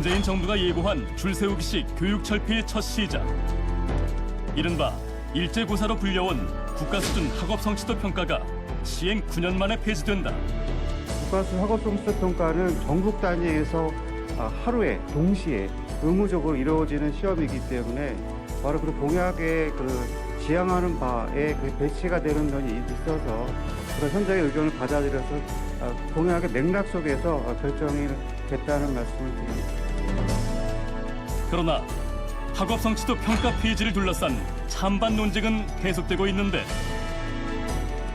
문재인 정부가 예고한 줄세우기식 교육 철폐의 첫 시작. 이른바 일제고사로 불려온 국가 수준 학업 성취도 평가가 시행 9년 만에 폐지된다. 국가수 학업성취도 평가는 전국 단위에서 아, 하루에 동시에 의무적으로 이루어지는 시험이기 때문에 바로 그 공약에 그 지향하는 바에 그 배치가 되는 면이 있어서 그런 현장의 의견을 받아들여서 아, 공약의 맥락 속에서 어, 결정이 됐다는 말씀을 드립니다. 그러나 학업 성취도 평가 폐지를 둘러싼 찬반 논쟁은 계속되고 있는데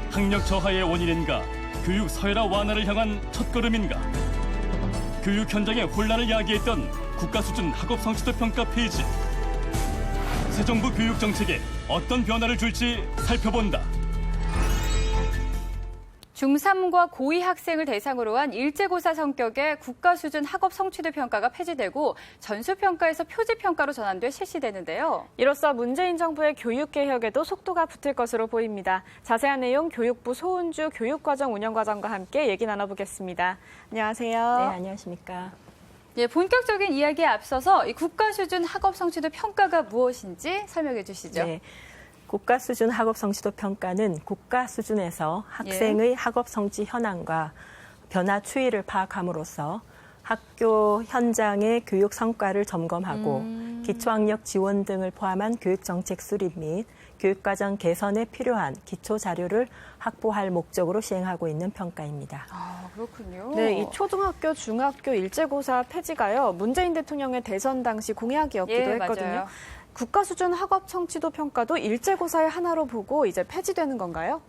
학력 저하의 원인인가? 교육 서열화 완화를 향한 첫걸음인가? 교육 현장의 혼란을 야기했던 국가 수준 학업 성취도 평가 폐지. 새 정부 교육 정책에 어떤 변화를 줄지 살펴본다. 중3과 고2 학생을 대상으로 한 일제고사 성격의 국가 수준 학업 성취도 평가가 폐지되고 전수평가에서 표지평가로 전환돼 실시되는데요. 이로써 문재인 정부의 교육 개혁에도 속도가 붙을 것으로 보입니다. 자세한 내용 교육부 소은주 교육과정 운영과장과 함께 얘기 나눠보겠습니다. 안녕하세요. 네, 안녕하십니까. 예, 본격적인 이야기에 앞서서 이 국가 수준 학업 성취도 평가가 무엇인지 설명해 주시죠. 네. 국가 수준 학업 성취도 평가는 국가 수준에서 학생의 학업 성취 현황과 변화 추이를 파악함으로써 학교 현장의 교육 성과를 점검하고 기초학력 지원 등을 포함한 교육 정책 수립 및 교육과정 개선에 필요한 기초 자료를 확보할 목적으로 시행하고 있는 평가입니다. 아, 그렇군요. 네, 이 초등학교, 중학교 일제고사 폐지가요. 문재인 대통령의 대선 당시 공약이었기도 예, 했거든요. 맞아요. 국가 수준 학업 성취도 평가도 일제고사의 하나로 보고 이제 폐지되는 건가요?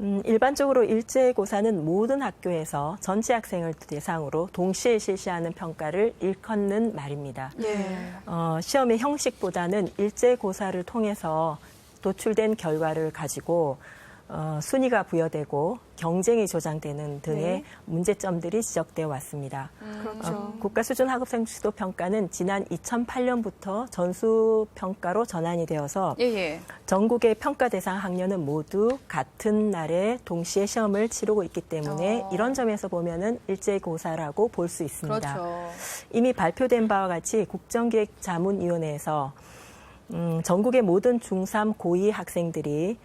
음, 일반적으로 일제고사는 모든 학교에서 전체 학생을 대상으로 동시에 실시하는 평가를 일컫는 말입니다. 네. 어, 시험의 형식보다는 일제고사를 통해서 도출된 결과를 가지고 어, 순위가 부여되고 경쟁이 조장되는 등의 네. 문제점들이 지적되어 왔습니다. 그렇죠. 어, 국가 수준 학업 성취도 평가는 지난 2008년부터 전수 평가로 전환이 되어서 예, 예. 전국의 평가 대상 학년은 모두 같은 날에 동시에 시험을 치르고 있기 때문에 어. 이런 점에서 보면은 일제고사라고 볼 수 있습니다. 그렇죠. 이미 발표된 바와 같이 국정기획자문위원회에서 음, 전국의 모든 중3, 고2 학생들이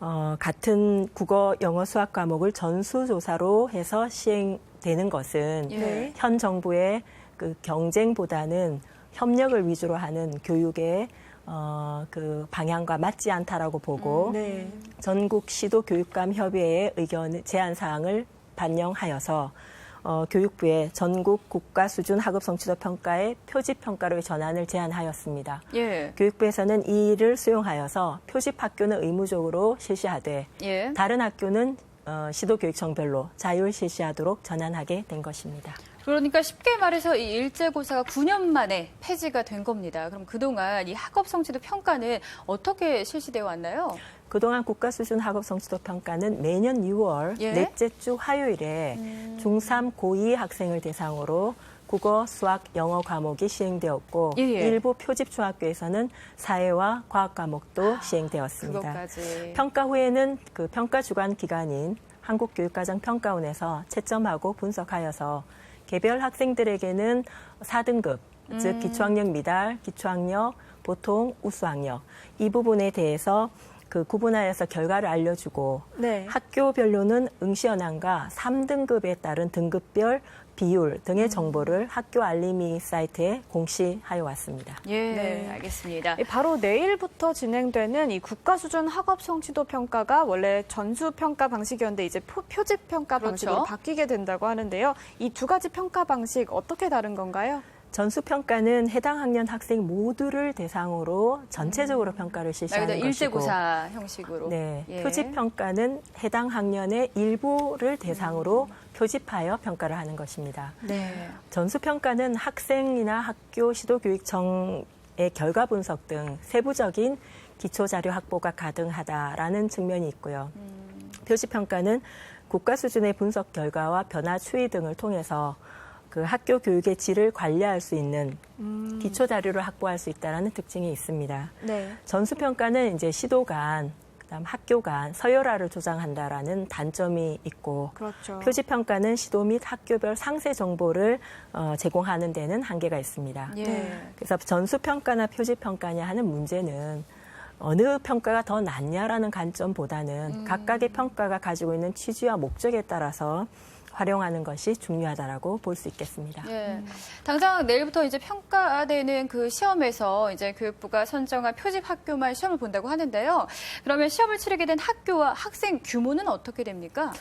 어, 같은 국어, 영어, 수학 과목을 전수조사로 해서 시행되는 것은 예. 현 정부의 그 경쟁보다는 협력을 위주로 하는 교육의 어, 그 방향과 맞지 않다라고 보고 네. 전국 시도 교육감 협의회의 의견 제안 사항을 반영하여서 어, 교육부에 전국 국가 수준 학업 성취도 평가의 표집 평가로의 전환을 제안하였습니다. 예. 교육부에서는 이 일을 수용하여서 표집 학교는 의무적으로 실시하되 예. 다른 학교는 어, 시도 교육청별로 자율 실시하도록 전환하게 된 것입니다. 그러니까 쉽게 말해서 이 일제고사가 9년 만에 폐지가 된 겁니다. 그럼 그동안 이 학업 성취도 평가는 어떻게 실시되어 왔나요? 그동안 국가 수준 학업 성취도 평가는 매년 6월 예? 넷째 주 화요일에 중3, 고2 학생을 대상으로 국어, 수학, 영어 과목이 시행되었고 예, 예. 일부 표집 중학교에서는 사회와 과학 과목도 시행되었습니다. 그것까지. 평가 후에는 그 평가 주관 기관인 한국교육과정 평가원에서 채점하고 분석하여서 개별 학생들에게는 4등급, 음. 즉 기초학력 미달, 기초학력, 보통, 우수학력 이 부분에 대해서 그 구분하여서 결과를 알려주고 네. 학교별로는 응시 현황과 3등급에 따른 등급별 비율 등의 음. 정보를 학교 알림이 사이트에 공시하여 왔습니다. 예, 네. 알겠습니다. 이 바로 내일부터 진행되는 이 국가 수준 학업 성취도 평가가 원래 전수 평가 방식이었는데 이제 표, 표집 평가 그렇죠. 방식으로 바뀌게 된다고 하는데요. 이 두 가지 평가 방식 어떻게 다른 건가요? 전수평가는 해당 학년 학생 모두를 대상으로 전체적으로 평가를 말 실시하는 그대로 것이고 일제고사 형식으로. 네, 예. 표집평가는 해당 학년의 일부를 대상으로 표집하여 평가를 하는 것입니다. 네. 전수평가는 학생이나 학교 시도교육청의 결과 분석 등 세부적인 기초자료 확보가 가능하다라는 측면이 있고요. 표지평가는 국가 수준의 분석 결과와 변화 추이 등을 통해서 그 학교 교육의 질을 관리할 수 있는 기초 자료를 확보할 수 있다는 특징이 있습니다. 네. 전수 평가는 이제 시도 간 그다음 학교 간 서열화를 조장한다라는 단점이 있고 그렇죠. 표지 평가는 시도 및 학교별 상세 정보를 어, 제공하는 데는 한계가 있습니다. 예. 네. 그래서 전수 평가나 표지 평가냐 하는 문제는 어느 평가가 더 낫냐라는 관점보다는 각각의 평가가 가지고 있는 취지와 목적에 따라서 활용하는 것이 중요하다라고 볼 수 있겠습니다. 예. 당장 내일부터 이제 평가되는 그 시험에서 이제 교육부가 선정한 표집 학교만 시험을 본다고 하는데요. 그러면 시험을 치르게 된 학교와 학생 규모는 어떻게 됩니까?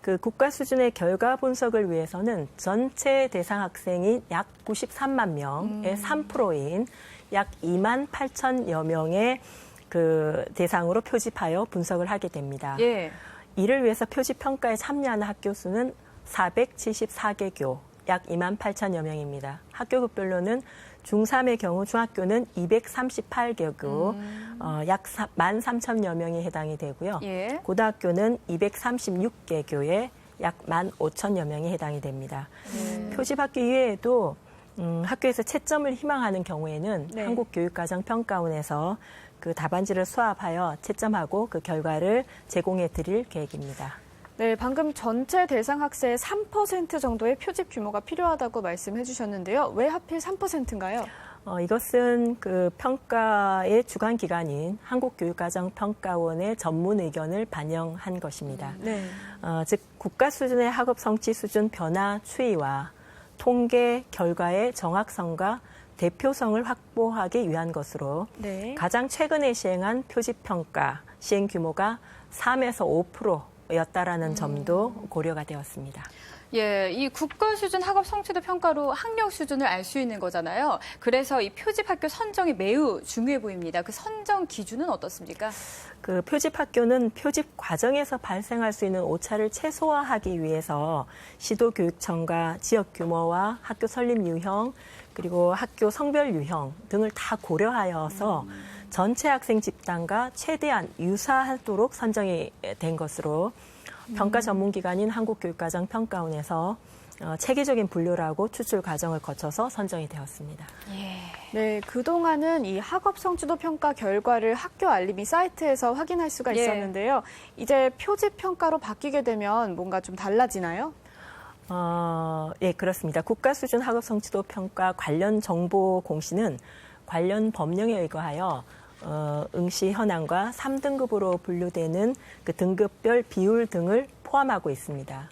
그 국가 수준의 결과 분석을 위해서는 전체 대상 학생이 약 93만 명의 3%인 약 2만 8천여 명의 그 대상으로 표집하여 분석을 하게 됩니다. 예. 이를 위해서 표집 평가에 참여하는 학교 수는 474개 교, 약 2만 8천여 명입니다. 학교급별로는 중3의 경우 중학교는 238개교, 어, 약 1만 3천여 명이 해당이 되고요. 예. 고등학교는 236개 교에 약 1만 5천여 명이 해당이 됩니다. 표집학교 이외에도 음, 학교에서 채점을 희망하는 경우에는 네. 한국교육과정평가원에서 그 답안지를 수합하여 채점하고 그 결과를 제공해 드릴 계획입니다. 네, 방금 전체 대상 학생의 3% 정도의 표집 규모가 필요하다고 말씀해 주셨는데요. 왜 하필 3%인가요? 어, 이것은 그 평가의 주관 기관인 한국교육과정평가원의 전문 의견을 반영한 것입니다. 네. 어, 즉 국가 수준의 학업 성취 수준 변화 추이와 통계 결과의 정확성과 대표성을 확보하기 위한 것으로 네. 가장 최근에 시행한 표집 평가 시행 규모가 3에서 5% 였다라는 점도 고려가 되었습니다. 예, 이 국가 수준 학업 성취도 평가로 학력 수준을 알 수 있는 거잖아요. 그래서 이 표집 학교 선정이 매우 중요해 보입니다. 그 선정 기준은 어떻습니까? 그 표집 학교는 표집 과정에서 발생할 수 있는 오차를 최소화하기 위해서 시도 교육청과 지역 규모와 학교 설립 유형 그리고 학교 성별 유형 등을 다 고려하여서 전체 학생 집단과 최대한 유사하도록 선정이 된 것으로 평가 전문 기관인 한국교육과정 평가원에서 어, 체계적인 분류라고 추출 과정을 거쳐서 선정이 되었습니다. 네, 그동안은 이 학업 성취도 평가 결과를 학교 알림이 사이트에서 확인할 수가 예. 있었는데요. 이제 표집 평가로 바뀌게 되면 뭔가 좀 달라지나요? 어, 예, 그렇습니다. 국가 수준 학업 성취도 평가 관련 정보 공시는 관련 법령에 의거하여 어, 응시 현황과 3등급으로 분류되는 그 등급별 비율 등을 포함하고 있습니다.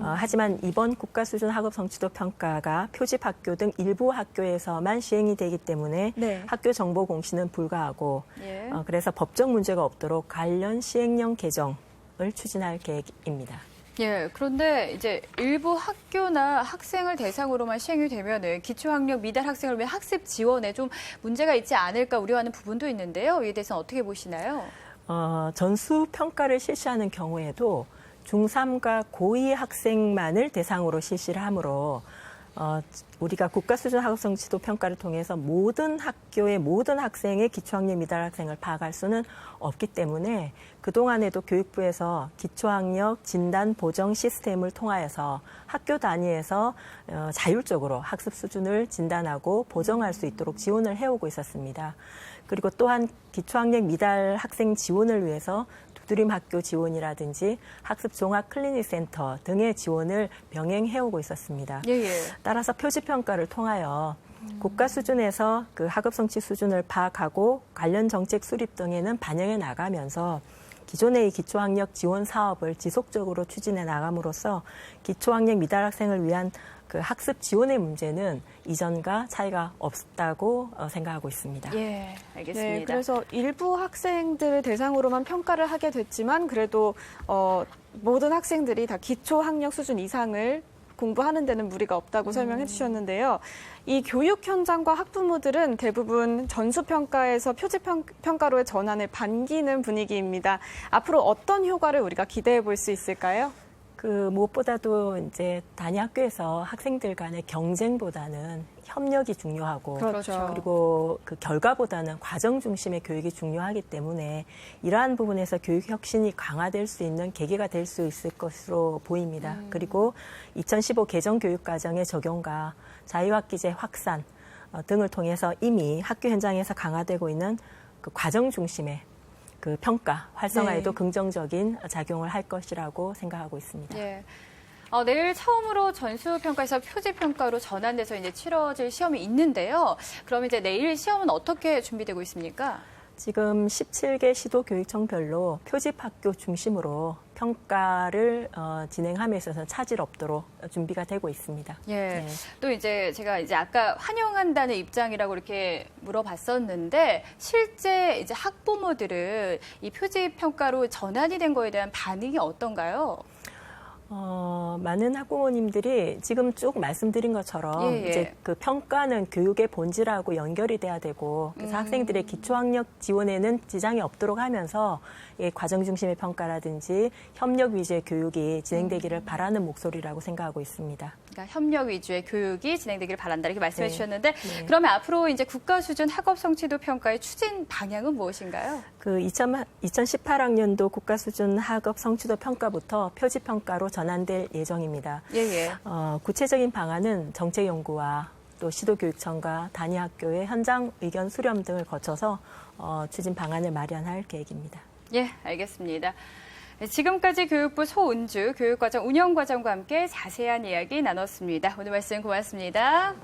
어, 하지만 이번 국가 수준 학업 성취도 평가가 표집 학교 등 일부 학교에서만 시행이 되기 때문에 네. 학교 정보 공시는 불가하고 예. 어, 그래서 법적 문제가 없도록 관련 시행령 개정을 추진할 계획입니다. 예, 그런데 이제 일부 학교나 학생을 대상으로만 시행이 되면은 기초학력 미달 학생을 위한 학습 지원에 좀 문제가 있지 않을까 우려하는 부분도 있는데요. 이에 대해서 어떻게 보시나요? 어, 전수 평가를 실시하는 경우에도 중3과 고2 학생만을 대상으로 실시를 하므로 어, 우리가 국가 수준 학업성 지도 평가를 통해서 모든 학교의 모든 학생의 기초학력 미달 학생을 파악할 수는 없기 때문에 그동안에도 교육부에서 기초학력 진단 보정 시스템을 통하여서 학교 단위에서 어, 자율적으로 학습 수준을 진단하고 보정할 수 있도록 지원을 해오고 있었습니다. 그리고 또한 기초학력 미달 학생 지원을 위해서 두드림 학교 지원이라든지 학습 종합 클리닉 센터 등의 지원을 병행해 오고 있었습니다. 예, 예. 따라서 표지 평가를 통하여 국가 수준에서 그 학업 성취 수준을 파악하고 관련 정책 수립 등에는 반영해 나가면서 기존의 이 기초학력 지원 사업을 지속적으로 추진해 나감으로써 기초학력 미달 학생을 위한 그 학습 지원의 문제는 이전과 차이가 없다고 어, 생각하고 있습니다. 예, 알겠습니다. 네, 그래서 일부 학생들을 대상으로만 평가를 하게 됐지만 그래도 어, 모든 학생들이 다 기초 학력 수준 이상을 공부하는 데는 무리가 없다고 설명해 주셨는데요. 이 교육 현장과 학부모들은 대부분 전수 평가에서 표지 평- 평가로의 전환을 반기는 분위기입니다. 앞으로 어떤 효과를 우리가 기대해 볼 수 있을까요? 그 무엇보다도 이제 단위 학교에서 학생들 간의 경쟁보다는 협력이 중요하고 그렇죠. 그리고 그 결과보다는 과정 중심의 교육이 중요하기 때문에 이러한 부분에서 교육 혁신이 강화될 수 있는 계기가 될 수 있을 것으로 보입니다. 그리고 2015 개정 교육 과정의 적용과 자유학기제 확산 어, 등을 통해서 이미 학교 현장에서 강화되고 있는 그 과정 중심의 그 평가 활성화에도 네. 긍정적인 작용을 할 것이라고 생각하고 있습니다. 예. 어, 내일 처음으로 전수평가에서 표지평가로 전환돼서 이제 치러질 시험이 있는데요. 그럼 이제 내일 시험은 어떻게 준비되고 있습니까? 지금 17개 시도 교육청별로 표집 학교 중심으로 평가를 어, 진행함에 있어서 차질 없도록 준비가 되고 있습니다. 예. 네. 또 이제 제가 이제 아까 환영한다는 입장이라고 이렇게 물어봤었는데 실제 이제 학부모들은 이 표지 평가로 전환이 된 거에 대한 반응이 어떤가요? 어, 많은 학부모님들이 지금 쭉 말씀드린 것처럼 예, 예. 이제 그 평가는 교육의 본질하고 연결이 돼야 되고 그래서 음. 학생들의 기초학력 지원에는 지장이 없도록 하면서 이 과정 중심의 평가라든지 협력 위주의 교육이 진행되기를 음. 바라는 목소리라고 생각하고 있습니다. 그러니까 협력 위주의 교육이 진행되기를 바란다 이렇게 말씀해 네. 주셨는데 네. 그러면 앞으로 이제 국가 수준 학업 성취도 평가의 추진 방향은 무엇인가요? 그 2018학년도 국가 수준 학업 성취도 평가부터 표지 평가로 전환될 예정입니다. 예, 예. 어, 구체적인 방안은 정책 연구와 또 시도교육청과 단위 학교의 현장 의견 수렴 등을 거쳐서 어, 추진 방안을 마련할 계획입니다. 예, 알겠습니다. 네, 지금까지 교육부 소은주 교육과정 운영과장과 함께 자세한 이야기 나눴습니다. 오늘 말씀 고맙습니다.